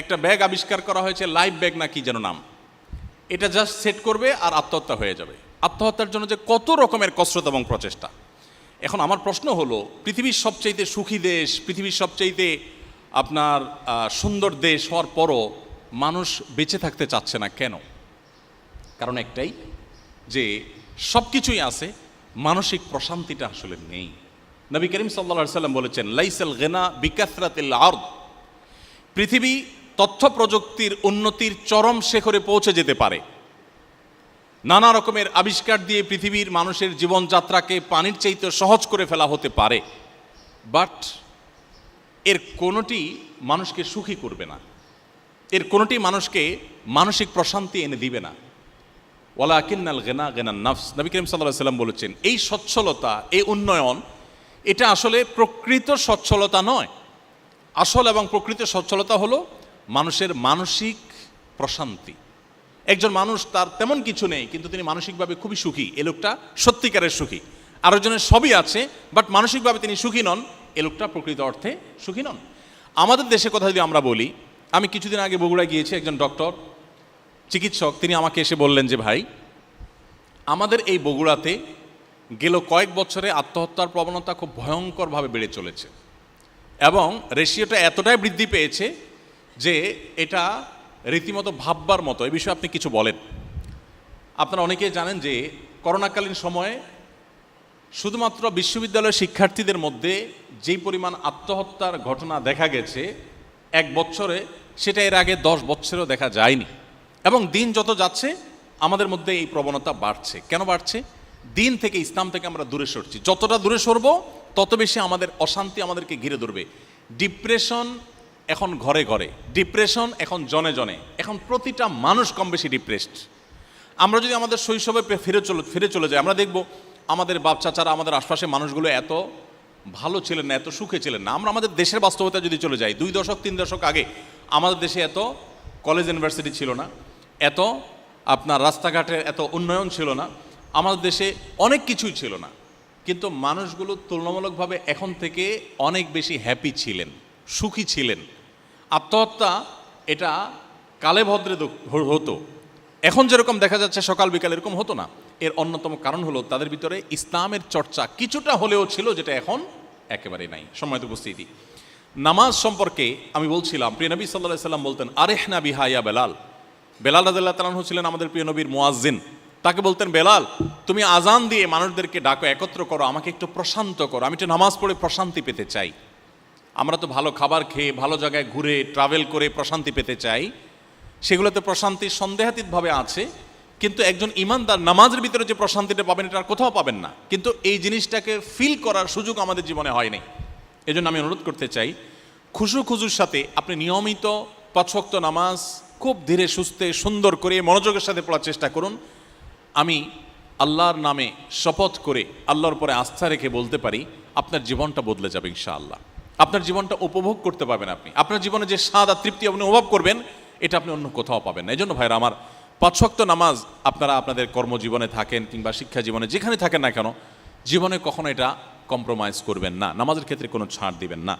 একটা ব্যাগ আবিষ্কার করা হয়েছে, লাইফ ব্যাগ না কি যেন নাম। এটা জাস্ট সেট করবে আর আত্মহত্যা হয়ে যাবে। আত্মহত্যার জন্য যে কত রকমের কসরত এবং প্রচেষ্টা। এখন আমার প্রশ্ন হলো, পৃথিবীর সবচাইতে সুখী দেশ, পৃথিবীর সবচাইতে আপনার সুন্দর দেশ হওয়ার পরও মানুষ বেঁচে থাকতে চাচ্ছে না কেন? কারণ একটাই, যে সব কিছুই আছে, মানসিক প্রশান্তিটা আসলে নেই। নবী করিম সাল্লা সাল্লাম বলেছেন, লাইসাল গেনা বিকাসরাতিল আর্দ। পৃথিবী তথ্য প্রযুক্তির উন্নতির চরম শেখরে পৌঁছে যেতে পারে। নানা রকমের আবিষ্কার দিয়ে পৃথিবীর মানুষের জীবনযাত্রাকে পানির চাইতে সহজ করে ফেলা হতে পারে। বাট এর কোনোটি মানুষকে সুখী করবে না। এর কোনোটি মানুষকে মানসিক প্রশান্তি এনে দিবে না। ওয়ালা কিন্নাল গেনা গেনান নাফস। নবী করিম সাল্লাম বলেছেন, এই সচ্ছলতা, এই উন্নয়ন, এটা আসলে প্রকৃত সচ্ছলতা নয়। আসল এবং প্রকৃত সচ্ছলতা হলো মানুষের মানসিক প্রশান্তি। একজন মানুষ তার তেমন কিছু নেই, কিন্তু তিনি মানসিকভাবে খুবই সুখী। এ লোকটা সত্যিকারের সুখী। আরেকজনের সবই আছে বাট মানসিকভাবে তিনি সুখী নন, এ লোকটা প্রকৃত অর্থে সুখী নন। আমাদের দেশে কথা যদি আমরা বলি, আমি কিছুদিন আগে বগুড়া গিয়েছি একজন ডক্টর চিকিৎসক। তিনি আমাকে এসে বললেন যে, ভাই, আমাদের এই বগুড়াতে গেল কয়েক বছরে আত্মহত্যার প্রবণতা খুব ভয়ঙ্করভাবে বেড়ে চলেছে এবং রেশিওটা এতটাই বৃদ্ধি পেয়েছে যে এটা রীতিমতো ভাববার মতো এই বিষয়ে আপনি কিছু বলেন। আপনারা অনেকেই জানেন যে করোনাকালীন সময়ে শুধুমাত্র বিশ্ববিদ্যালয়ের শিক্ষার্থীদের মধ্যে যেই পরিমাণ আত্মহত্যার ঘটনা দেখা গেছে, এক বছরে, সেটা এর আগে দশ বছরেও দেখা যায়নি। এবং দিন যত যাচ্ছে, আমাদের মধ্যে এই প্রবণতা বাড়ছে। কেন বাড়ছে? দিন থেকে ইসলাম থেকে আমরা দূরে সরছি। যতটা দূরে সরবো, তত বেশি আমাদের অশান্তি আমাদেরকে ঘিরে ধরবে। ডিপ্রেশন এখন ঘরে ঘরে ডিপ্রেশন এখন জনে জনে, এখন প্রতিটা মানুষ কম বেশি ডিপ্রেসড আমরা যদি আমাদের শৈশবে ফিরে চলে ফিরে চলে যাই, আমরা দেখব আমাদের বাপ চাচারা আমাদের আশপাশের মানুষগুলো এত ভালো ছিলেন না, এত সুখে ছিলেন না। আমরা আমাদের দেশের বাস্তবতা যদি চলে যাই, দুই দশক, তিন দশক আগে আমাদের দেশে এত কলেজ ইউনিভার্সিটি ছিল না, এত আপনার রাস্তাঘাটের এত উন্নয়ন ছিল না, আমাদের দেশে অনেক কিছুই ছিল না। কিন্তু মানুষগুলো তুলনামূলকভাবে এখন থেকে অনেক বেশি হ্যাপি ছিলেন। সুখী ছিলেন। আত্মহত্যা এটা কালে ভদ্রে হতো। এখন যেরকম দেখা যাচ্ছে সকাল বিকাল এরকম হতো না। এর অন্যতম কারণ হলো তাদের ভিতরে ইসলামের চর্চা কিছুটা হলেও ছিল, যেটা এখন একেবারে নাই। সময় উপস্থিতি। নামাজ সম্পর্কে আমি বলছিলাম, প্রিয় নবী সাল্লাহ সাল্লাম বলতেন, আরেহনা বিহাইয়া বেলাল। বেলাল রাদিল্লাহ তালাহ ছিলেন আমাদের প্রিয় নবীর মোয়াজ্জিন। তাকে বলতেন, বেলাল, তুমি আজান দিয়ে মানুষদেরকে ডাকো, একত্র করো, আমাকে একটু প্রশান্ত করো। আমি একটু নামাজ পড়ে প্রশান্তি পেতে চাই। আমরা তো ভালো খাবার খেয়ে, ভালো জায়গায় ঘুরে ট্রাভেল করে প্রশান্তি পেতে চাই। সেগুলোতে প্রশান্তি সন্দেহাতীতভাবে আছে, কিন্তু একজন ইমানদার নামাজের ভিতরে যে প্রশান্তিটা পাবেন, এটা আর কোথাও পাবেন না। কিন্তু এই জিনিসটাকে ফিল করার সুযোগ আমাদের জীবনে হয়নি এজন্য আমি অনুরোধ করতে চাই খুশু খুজুর সাথে আপনি নিয়মিত পাঁচক্ত নামাজ খুব ধীরে, সুস্থে, সুন্দর করে মনোযোগের সাথে পড়ার চেষ্টা করুন। আমি আল্লাহর নামে শপথ করে আল্লাহর পরে আস্থা রেখে বলতে পারি, আপনার জীবনটা বদলে যাবে ইনশাআল্লাহ। আপনার জীবনটা উপভোগ করতে পারবেন আপনি। আপনার জীবনে যে স্বাদ আর তৃপ্তি আপনি অনুভব করবেন, এটা আপনি অন্য কোথাও পাবেন না। এই জন্য ভাইরা, আমার পাঁচশক্ত নামাজ আপনারা আপনাদের কর্মজীবনে থাকেন কিংবা শিক্ষা জীবনে যেখানে থাকেন না কেন, জীবনে কখনো এটা কম্প্রোমাইজ করবেন না। নামাজের ক্ষেত্রে কোনো ছাড় দিবেন না।